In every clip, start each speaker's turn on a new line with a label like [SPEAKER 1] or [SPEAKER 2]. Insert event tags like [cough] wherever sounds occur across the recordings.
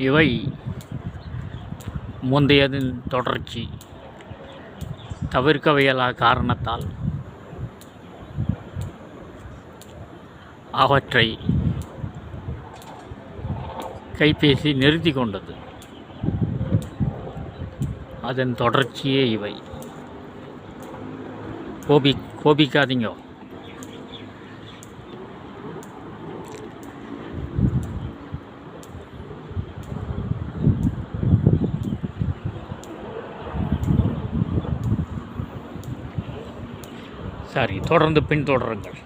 [SPEAKER 1] இவை முந்தையதின் தொடர்ச்சி தவிர்க்கவியலா காரணத்தால் அவற்றை கைபேசி நிறுத்தி கொண்டது. அதன் தொடர்ச்சியே இவை. கோபி கோபிக்காதீங்க. சரி தொடர்ந்து பின்தொடருங்கள்.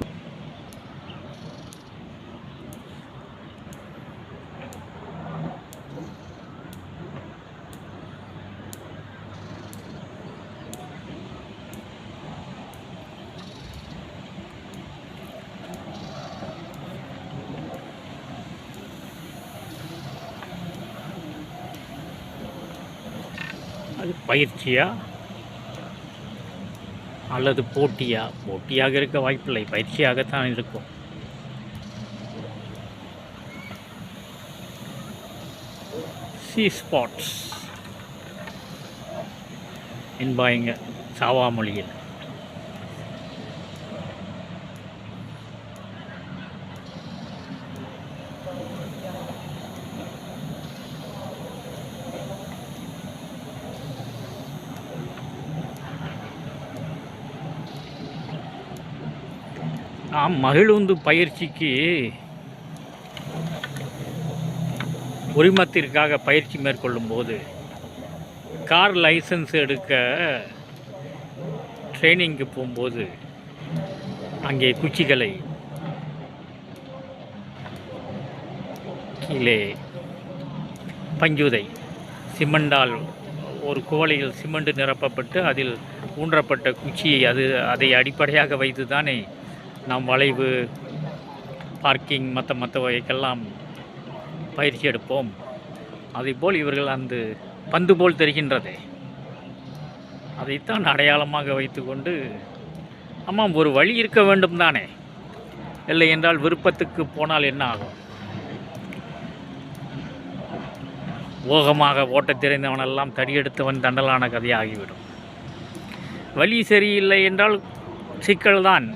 [SPEAKER 1] அது பயிற்சியாக அல்லது போட்டியா? போட்டியாக இருக்க வாய்ப்பில்லை. பயிற்சியாகத்தான் இருக்கும். சி ஸ்பாட்ஸ் என்பாங்க சாவா மொழியில். நான் மகிழுந்து பயிற்சிக்கு உரிமத்திற்காக பயிற்சி மேற்கொள்ளும் போது கார் லைசன்ஸ் எடுக்க ட்ரைனிங்க்கு போகும்போது அங்கே குச்சிகளை கீழே பஞ்சுதை சிமெண்டால் ஒரு குவளையில் சிமெண்ட் நிரப்பப்பட்டு அதில் ஊன்றப்பட்ட குச்சியை அது அதை அடிப்படையாக வைத்து தானே நாம் வளைவு பார்க்கிங் மற்ற மற்ற வகைக்கெல்லாம் பயிற்சி எடுப்போம். அதேபோல் இவர்கள் அந்த பந்து போல் தெரிகின்றதே. அதைத்தான் அடையாளமாக வைத்துக்கொண்டு ஆமாம் ஒரு வழி இருக்க வேண்டும் தானே. இல்லை என்றால் விருப்பத்துக்கு போனால் என்ன ஆகும்? ஓகமாக ஓட்டத் தெரிந்தவனெல்லாம் தடியெடுத்தவன் தண்டலான கதையாகிவிடும். வழி சரியில்லை என்றால் சிக்கல்தான்.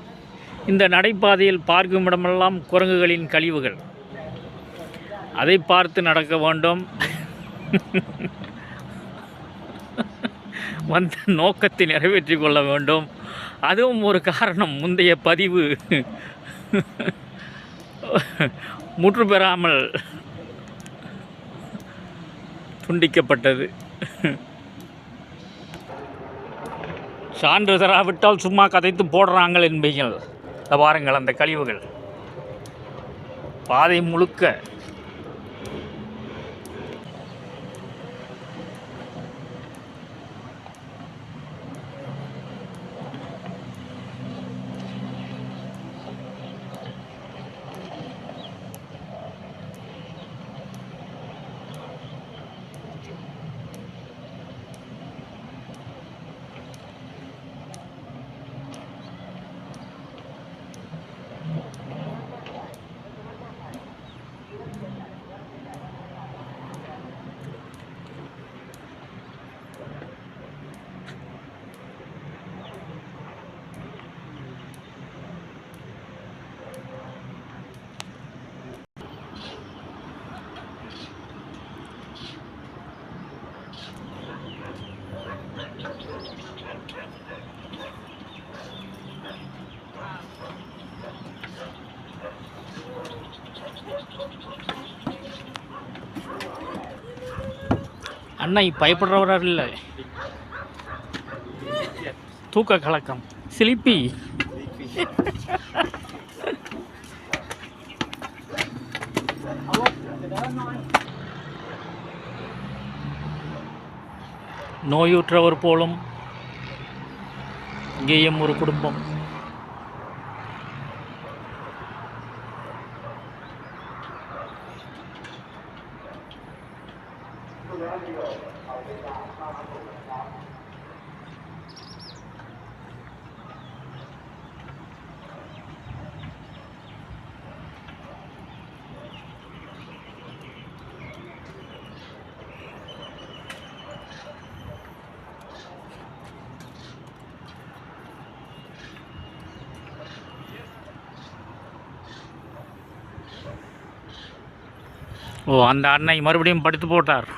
[SPEAKER 1] இந்த நடைபாதையில் பார்க்கும் இடமெல்லாம் குரங்குகளின் கழிவுகள். அதை பார்த்து நடக்க வேண்டும். [laughs] வந்த நோக்கத்தை நிறைவேற்றி கொள்ள வேண்டும். அதுவும் ஒரு காரணம். முந்தைய பதிவு. [laughs] முற்று பெறாமல் துண்டிக்கப்பட்டது. சான்று தராவிட்டால் சும்மா கதைத்து போடுறாங்கள் என்பீங்கள் பாருங்கள் அந்த கழிவுகள். பாதை முழுக்க அண்ணா பயப்படுறவராக இல்லை. தூக்க கலக்கம். சிலிப்பி. நோயுற்றவர் போலும் இங்கேயும் ஒரு குடும்பம். ஓ அந்த அன்னை மறுபடியும் படுத்து போட்டார்.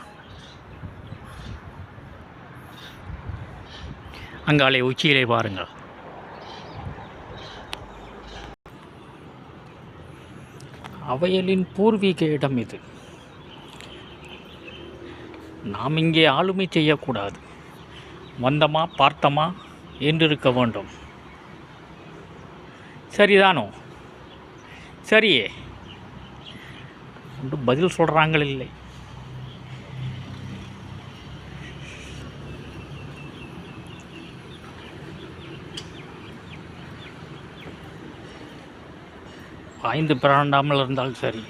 [SPEAKER 1] அங்காலே உச்சியிலே பாருங்கள். அவையலின் பூர்வீக இடம் இது. நாம் இங்கே ஆளுமை செய்யக்கூடாது. வந்தமா பார்த்தமா என்றிருக்க வேண்டும். சரிதானோ? சரியே. ஒன்றும் பதில் சொல்கிறாங்கள் இல்லை. பாய்ந்து பிறண்டாமல் இருந்தால் சரி.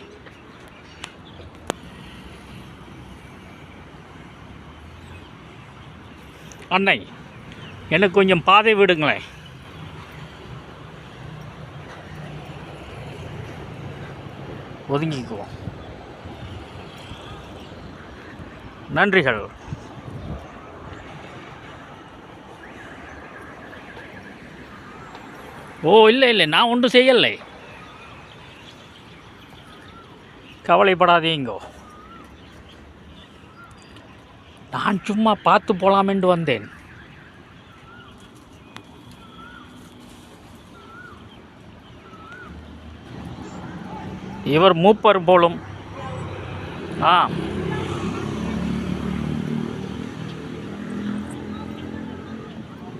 [SPEAKER 1] அன்னை எனக்கு கொஞ்சம் பாதை விடுங்களேன். ஒதுங்கிக்குவோம் நன்றிகள். ஓ இல்லை இல்லை நான் ஒன்றும் செய்யலை. கவலைப்படாதீங்கோ. நான் சும்மா பார்த்து போலாம் என்று வந்தேன். இவர் மூப்பர் போலும். ஆ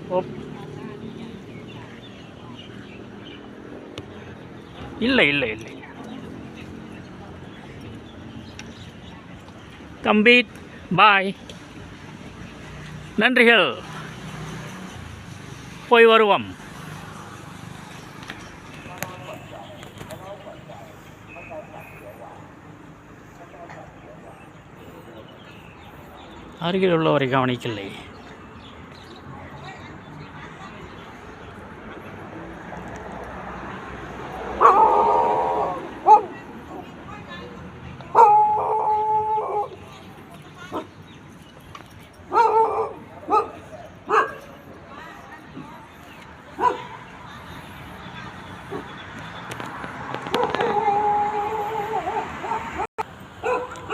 [SPEAKER 1] ஓப். இல்லை இல்லை இல்லை. கம்பீட் பாய். நன்றிகள். போய் வருவோம். அருகில் உள்ளவரை கவனிக்கவில்லை.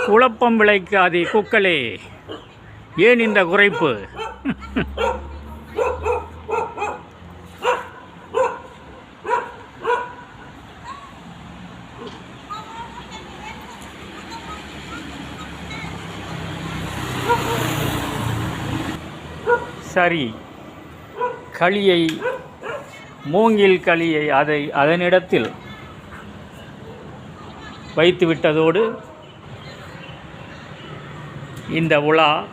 [SPEAKER 1] குழப்பம் விளைக்காதே குக்களே. ஏன் இந்த குறைப்பு? சரி. களியை மூங்கில் களியை அதை அதனிடத்தில் வைத்து விட்டதோடு இந்த உலா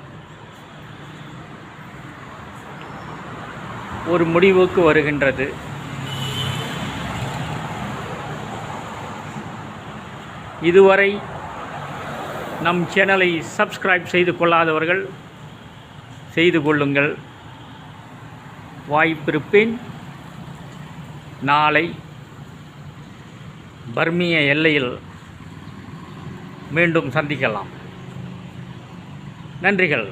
[SPEAKER 1] ஒரு முடிவுக்கு வருகின்றது. இதுவரை நம் சேனலை சப்ஸ்கிரைப் செய்து கொள்ளாதவர்கள் செய்து கொள்ளுங்கள். வாய்ப்பிருப்பேன் நாளை பர்மிய எல்லையில் மீண்டும் சந்திக்கலாம். நன்றிகள்.